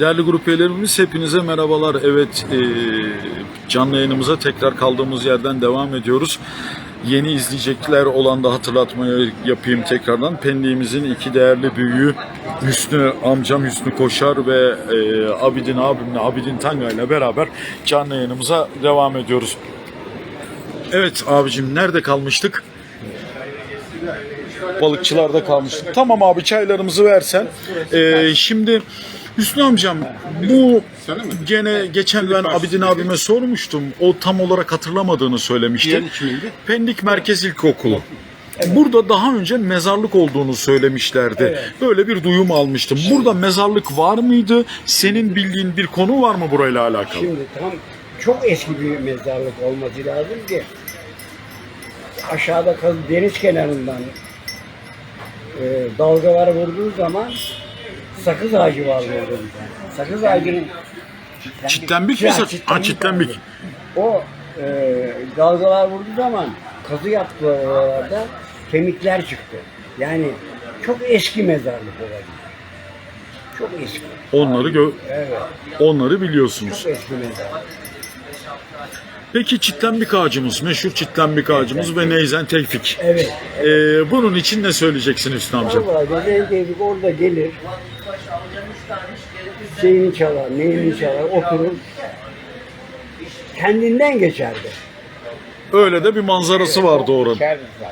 Değerli grup üyelerimiz hepinize merhabalar. Evet e, canlı yayınımıza tekrar kaldığımız yerden devam ediyoruz. Yeni izleyecekler olan da hatırlatmayı yapayım tekrardan. Pendik'imizin iki değerli büyüğü Hüsnü amcam Hüsnü Koşar ve e, Abidin abimle Abidin Tanga ile beraber canlı yayınımıza devam ediyoruz. Evet abicim nerede kalmıştık? Balıkçılarda kalmıştık. Tamam abi çaylarımızı versen. Ee, şimdi Hüsnü amcam bu gene geçen ben Abidin abime sormuştum. O tam olarak hatırlamadığını söylemişti. Diğer kimindi? Pendik Merkez İlkokulu. Burada daha önce mezarlık olduğunu söylemişlerdi. Böyle bir duyum almıştım. Burada mezarlık var mıydı? Senin bildiğin bir konu var mı burayla alakalı? Şimdi tam çok eski bir mezarlık olması lazım ki aşağıda kal- deniz kenarından e, dalgalar vurduğu zaman sakız ağacı var orada bir tane. Sakız ağacının Çitlenbik mi? Ya, sa- Ha, çitlenbik. O e, dalgalar vurduğu zaman kazı yaptılar oralarda kemikler çıktı. Yani çok eski mezarlık olabilir. Çok eski. Onları gö- Evet. onları biliyorsunuz. Çok eski mezarlık. Peki çitlenbik ağacımız, meşhur çitlenbik ağacımız ve Neyzen Tevfik. Evet. Ee, bunun için ne söyleyeceksin Hüsnü amca? Vallahi Gezen Tevfik orada gelir. Şeyini çalar, neyini çalar, oturur. Kendinden geçerdi. Öyle de bir manzarası vardı oranın.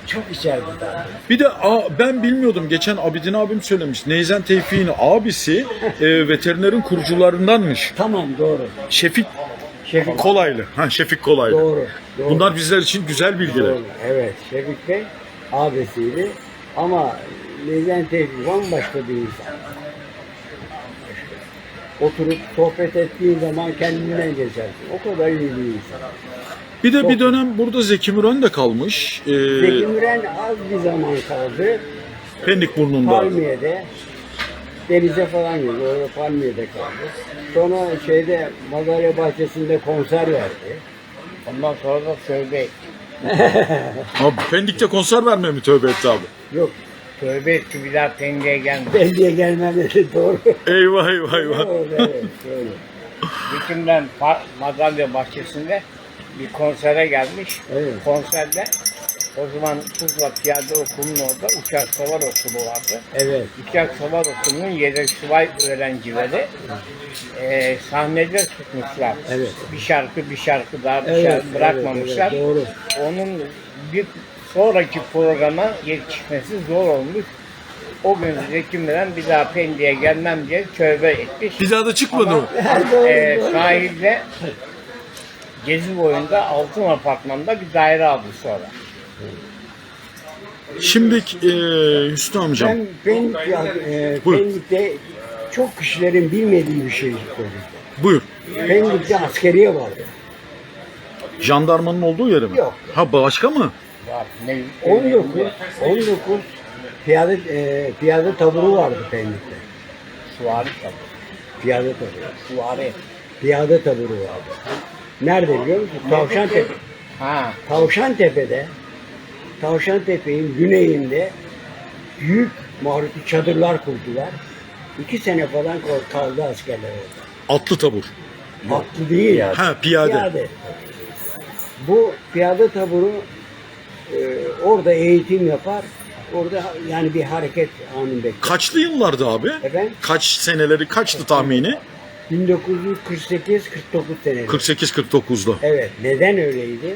Çok içerdi. Bir de a, ben bilmiyordum. Geçen Abidin abim söylemiş. Neyzen Tevfik'in abisi e, veterinerin kurucularındanmış. Tamam doğru. Şefik Şefik Kolaylı. Ha Şefik Kolaylı. Doğru. doğru. Bunlar bizler için güzel bilgiler. Doğru. Evet. Şefik Bey abisiydi. Ama Nezen Tevfik bambaşka bir insan. Oturup sohbet ettiğin zaman kendinden geçersin. O kadar iyi bir insan. Bir de bir dönem burada Zeki Müren de kalmış. Ee, Zeki Müren az bir zaman kaldı. Pendik burnunda. Palmiye'de denize falan gidiyor. Orada Palmiye'de kaldı. Sonra şeyde Madalya Bahçesi'nde konser verdi. Ondan sonra da tövbe etti. Abi Pendik'te konser vermeye mi tövbe etti abi? Yok Tövbe etti bir daha pendiğe gelmedi. belediye gelmem dedi doğru. Eyvah eyvah eyvah. doğru evet, doğru. Dikimden Pa- Madalya Bahçesi'nde bir konsere gelmiş. Evet. Konserde o zaman Tuzla Piyade Okulu'nun orada uçak savar okulu vardı. Evet. Uçak savar okulunun yedek subay öğrencileri eee sahnede tutmuşlar. Evet. Bir şarkı bir şarkı daha bir Evet, şarkı evet, bırakmamışlar. evet, doğru. Onun bir sonraki programa yetişmesi zor olmuş. O gün Zeki Müren bir daha Pendik'e gelmem diye tövbe etmiş. Bir daha da çıkmadı mı? doğru, Ee, doğru. sahilde Gezi boyunda altın apartmanda bir daire aldı sonra. Şimdi e, Hüsnü amcam. Ben Pendik, ya, e, Buyur. Pendik'te çok kişilerin bilmediği bir şey söyleyeyim. Buyur. Pendik'te askeriye vardı. Jandarmanın olduğu yeri mi? Yok. Ha başka mı? Var. Ne, 19, 19 piyade, e, piyade taburu vardı Pendik'te. Suvari tabii. Piyade taburu. Suvari. Piyade taburu vardı. Nerede biliyor musun? Tavşantepe. Ha. Tavşantepe'de Tavşantepe'nin güneyinde büyük mahruti çadırlar kurdular. İki sene falan kal- kaldı askerler orada. Atlı tabur. Atlı değil. Ha piyade. Bu piyade taburu e, orada eğitim yapar. Orada yani bir hareket anı bekler. Kaçlı yıllardı abi? Efendim? Kaç seneleri kaçtı tahmini? 1948-49 seneleri. 48-49'da. Evet. Neden öyleydi?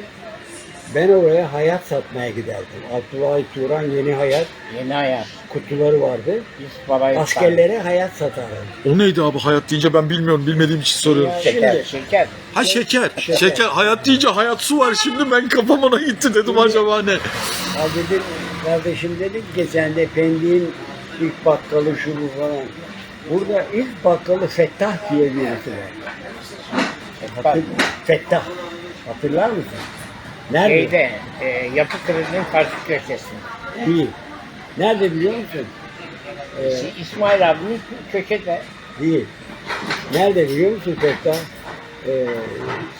Ben oraya hayat satmaya giderdim. Abdullah Turan Yeni Hayat Yeni hayat. kutuları vardı. Biz parayı Askerlere hayat satardım. O neydi abi hayat deyince ben bilmiyorum bilmediğim için soruyorum. Şeker, Şimdi- şeker. Ha şeker. Şeker. Hayat deyince hayat su var şimdi ben kafam ona gitti dedim acaba ne? Ya dedim kardeşim dedik geçen de Pendik'in ilk bakkalı şu bu falan. Burada ilk bakkalı Fettah diye birisi var. Hatır, Fettah. Hatırlar mısın? Nerede? Şeyde, e, yapı kredinin karşı köşesinde. Değil. Nerede biliyor musun? Ee, İsmail abinin köşede. değil. Nerede biliyor musun Fettah? Ee,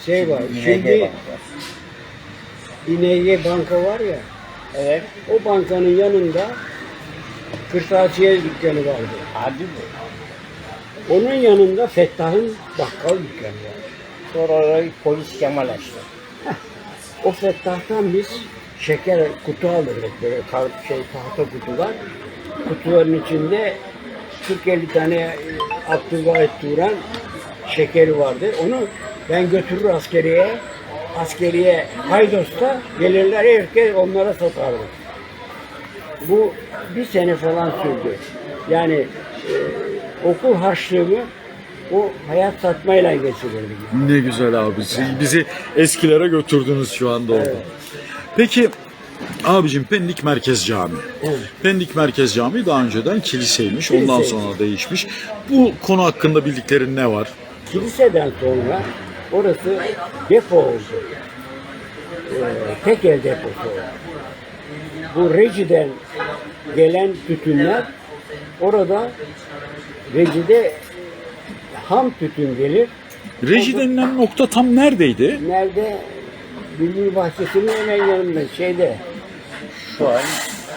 şey var. Şimdi İNG Banka var ya. Evet. O bankanın yanında kırtasiye dükkanı vardı. Hadi bu. Onun yanında Fettah'ın bakkal dükkanı var. Sonra orayı polis Kemal açtı. O Fettah'tan biz şeker kutu alırdık böyle kar, şey tahta kutular. Kutuların içinde 40-50 tane e, Abdülvahit Turan şekeri vardı. Onu ben götürür askeriye. Askeriye Haydos'ta gelirler herkes onlara satardı. Bu bir sene falan sürdü. Yani e, okul harçlığımı o hayat satmayla geçirirdim. Ne güzel abi. Siz bizi eskilere götürdünüz şu anda orada. Peki abicim Pendik Merkez Camii. Evet. Pendik Merkez Camii daha önceden kiliseymiş. Ondan Kiliseymiş. sonra değişmiş. Bu konu hakkında bildiklerin ne var? Kiliseden sonra orası depo oldu. Ee, tekel deposu oldu. Bu rejiden gelen tütünler orada rejide ham tütün gelir. Reji denilen nokta tam neredeydi? Nerede? Bilgi bahçesinin hemen yanında şeyde. Şu an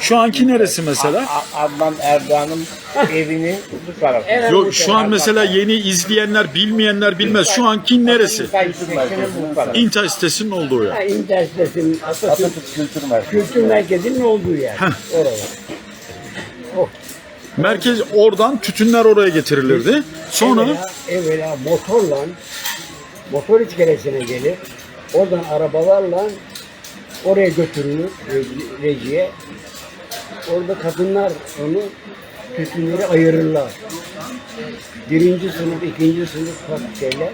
Şu anki neresi mesela? A- Adnan Erdoğan'ın evinin bu tarafı. Evet. Yok şu an mesela yeni izleyenler, bilmeyenler bilmez. Şu anki neresi? İnter sitesinin olduğu yer. Ha, İntersitesinin Atatürk Kültür Merkezi. Kültür Merkezi'nin olduğu yer. Orada. Merkez oradan tütünler oraya getirilirdi. Sonra Evvela, evvela motorla motor iskelesine gelir. Oradan arabalarla oraya götürülür reji- rejiye. Orada kadınlar onu tütünleri ayırırlar. Birinci sınıf, ikinci sınıf şeyler.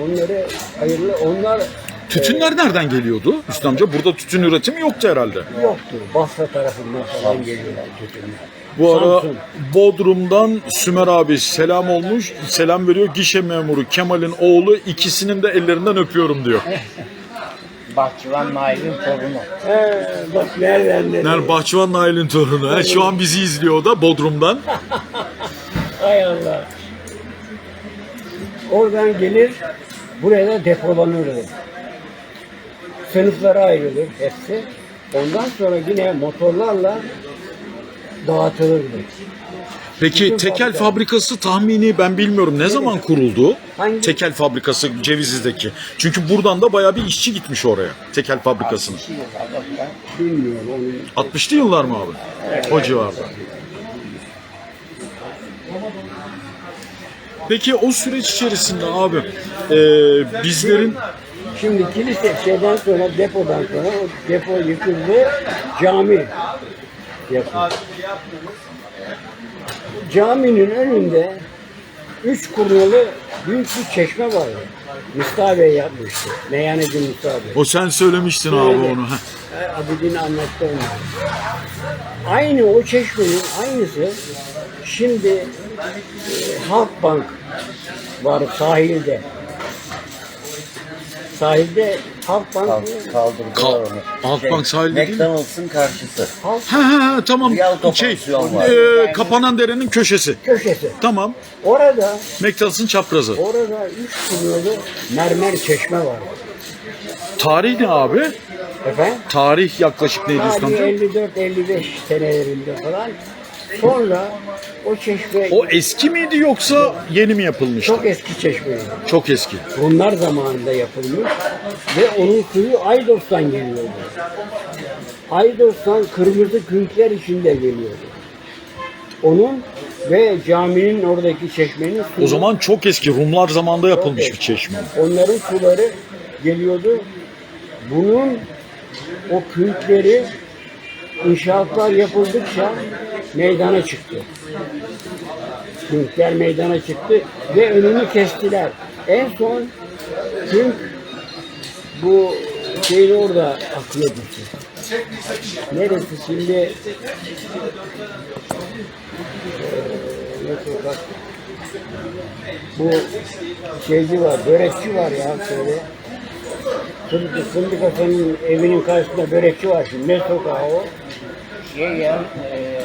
Onları ayırırlar. Onlar tütünler nereden geliyordu? Hüsnü amca burada tütün üretimi yoktu herhalde. yoktu. Basra tarafından falan geliyorlar tütünler. Bu ara Samsun. Bodrum'dan Sümer abi selam olmuş. Selam veriyor. Gişe memuru Kemal'in oğlu ikisinin de ellerinden öpüyorum diyor. Bahçıvan Nail'in torunu. He, bak nereden dedi. Ner Bahçıvan Nail'in torunu. Ha, şu an bizi izliyor o da Bodrum'dan. Hay Allah. Oradan gelir, buraya da depolanırdı. Sınıflara ayrılır hepsi. Ondan sonra yine motorlarla dağıtılırdı. Peki Bütün tekel fabrika. fabrikası tahmini ben bilmiyorum ne zaman kuruldu? Hangi? Tekel fabrikası Cevizli'deki. Çünkü buradan da bayağı bir işçi gitmiş oraya. Tekel fabrikasına. Bilmiyorum onu. 60'lı yıllar mı abi? O civarda. Peki o süreç içerisinde abi e, bizlerin Şimdi kilise şeyden sonra depodan sonra o depo yıkıldı, cami yapıldı. Caminin önünde üç kurnalı büyük bir çeşme vardı. Mustafa Bey yapmıştı. Meyhaneci Mustafa Bey. o sen söylemiştin abi onu. heh. Abidin anlattı onu. Aynı o çeşmenin aynısı şimdi e, Halkbank var sahilde. Sahilde Halkbank Kal- Kaldırdılar Kal- onu. Halkbank sahilde değil mi? McDonald's'ın karşısı. Halk Ha ha ha tamam autopansiyon şey var. e, kapanan derenin köşesi. köşesi. Tamam. Orada McDonald's'ın çaprazı. orada üç kurnalı mermer çeşme var. Tarih ne abi? Efendim? Tarih yaklaşık neydi Tarihi amca? 54-55 senelerinde falan. Sonra o çeşme O eski miydi yoksa yeni mi yapılmıştı? çok eski çeşmeydi. Çok eski. Rumlar zamanında yapılmış ve onun suyu Aydos'tan geliyordu. Aydos'tan kırmızı künkler içinde geliyordu. Onun ve caminin oradaki çeşmenin suyu, O zaman çok eski. Rumlar zamanında yapılmış bir çeşme. onların suları geliyordu. Bunun o künkleri inşaatlar yapıldıkça meydana çıktı. Künkler meydana çıktı ve önünü kestiler. En son künk bu şeyin orada akıyordu. Neresi şimdi ne sokak? Bu şeyci var, börekçi var ya şöyle. Fındık, Fındık Hasan'ın evinin karşısında börekçi var şimdi. Ne sokağı o? Şey ya, e,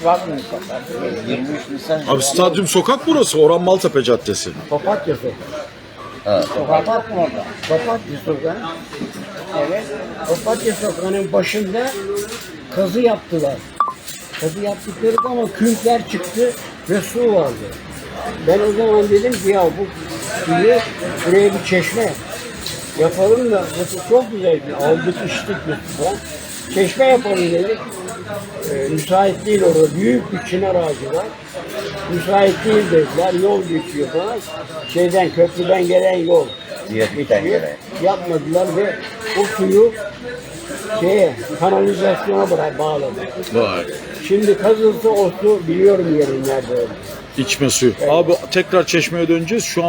Stadyum Sokak. 23 Nisan. Abi stadyum sokak burası. Orhan Maltepe Caddesi. Papatya sokağı. Ha. Sokak mı orada? Papatya sokağı. Evet. Papatya sokağının başında kazı yaptılar. Kazı yaptıkları ama künkler çıktı ve su vardı. Ben o zaman dedim ki ya bu suyu buraya bir çeşme yapalım da bu su çok güzel. Aldık içtik biz falan. Çeşme yapalım dedik. Ee, müsait değil orada. Büyük bir çınar ağacı var. Müsait değil dediler. Yol geçiyor falan. Şeyden köprüden gelen yol. Viyadükten geçiyor. gelen. Yapmadılar ve o suyu şeye, kanalizasyona bırak bağladı. Vay. Şimdi kazılsa o su biliyorum yerin nerede olduğunu. İçme suyu. Abi tekrar çeşmeye döneceğiz. Şu an